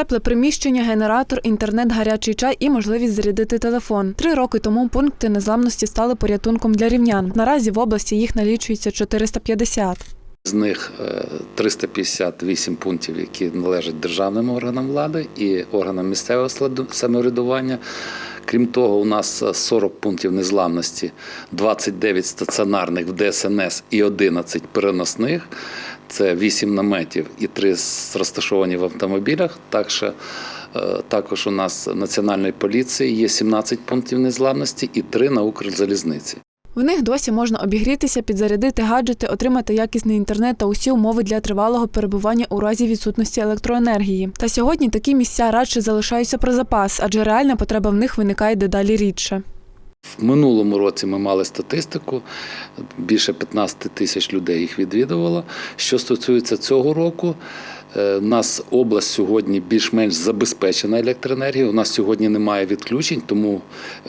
Тепле приміщення, генератор, інтернет, гарячий чай і можливість зарядити телефон. Три роки тому пункти незламності стали порятунком для рівнян. Наразі в області їх налічується 450. З них е, 358 пунктів, які належать державним органам влади і органам місцевого самоврядування. Крім того, у нас е, 40 пунктів незламності, 29 стаціонарних в ДСНС і 11 переносних. Це 8 наметів і 3 розташовані в автомобілях. Також, е, також у нас Національної поліції є 17 пунктів незламності і 3 на Укрзалізниці. В них досі можна обігрітися, підзарядити гаджети, отримати якісний інтернет та усі умови для тривалого перебування у разі відсутності електроенергії. Та сьогодні такі місця радше залишаються про запас, адже реальна потреба в них виникає дедалі рідше. В минулому році ми мали статистику, більше 15 тисяч людей їх відвідувало. Що стосується цього року, е, у нас область сьогодні більш-менш забезпечена електроенергією. У нас сьогодні немає відключень, тому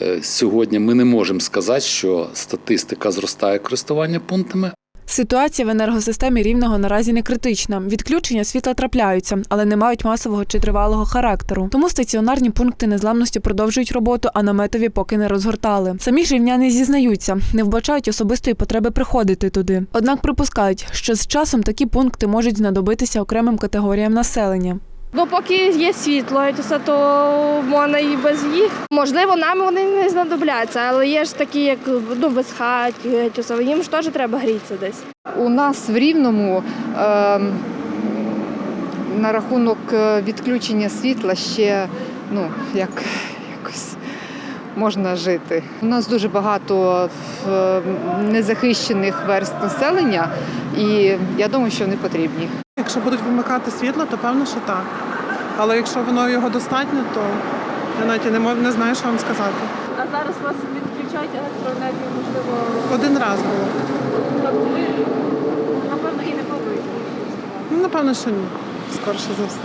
е, сьогодні ми не можемо сказати, що статистика зростає користування пунктами. Ситуація в енергосистемі рівного наразі не критична. Відключення світла трапляються, але не мають масового чи тривалого характеру. Тому стаціонарні пункти незламності продовжують роботу, а наметові поки не розгортали. Самі ж рівняни зізнаються, не вбачають особистої потреби приходити туди. Однак припускають, що з часом такі пункти можуть знадобитися окремим категоріям населення. Ну, поки є світло, і все, то і без їх. Можливо, нам вони не знадобляться, але є ж такі, як ну, без хат, їм ж теж треба грітися десь. У нас в Рівному е, на рахунок е, відключення світла ще ну, як, якось можна жити. У нас дуже багато е, незахищених верст населення, і я думаю, що вони потрібні. Якщо будуть вимикати світло, то певно, що так. Але якщо воно його достатньо, то я навіть не, мож- не знаю, що вам сказати. А зараз вас відключають електроенергію, можливо, Один раз було. напевно, і не повинні. Ну, напевно, що ні. Скорше за все.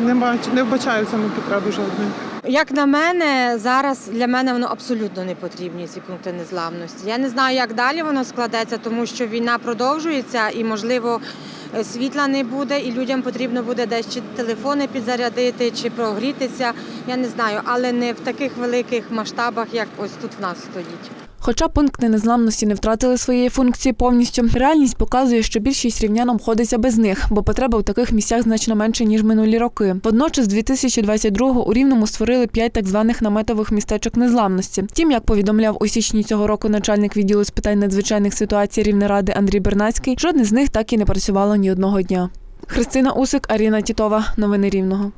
Не бачу, не вбачаю в цьому потреби жодної. Як на мене, зараз для мене воно абсолютно не потрібні ці пункти незламності. Я не знаю, як далі воно складеться, тому що війна продовжується і, можливо, світла не буде, і людям потрібно буде десь чи телефони підзарядити, чи прогрітися. Я не знаю, але не в таких великих масштабах, як ось тут в нас стоїть. Хоча пункти незламності не втратили своєї функції повністю, реальність показує, що більшість рівнян обходиться без них, бо потреба в таких місцях значно менше ніж минулі роки. Водночас, 2022-го у Рівному створили п'ять так званих наметових містечок незламності. Втім, як повідомляв у січні цього року начальник відділу з питань надзвичайних ситуацій Рівнеради Андрій Бернацький, жодне з них так і не працювало ні одного дня. Христина Усик, Аріна Тітова. Новини Рівного.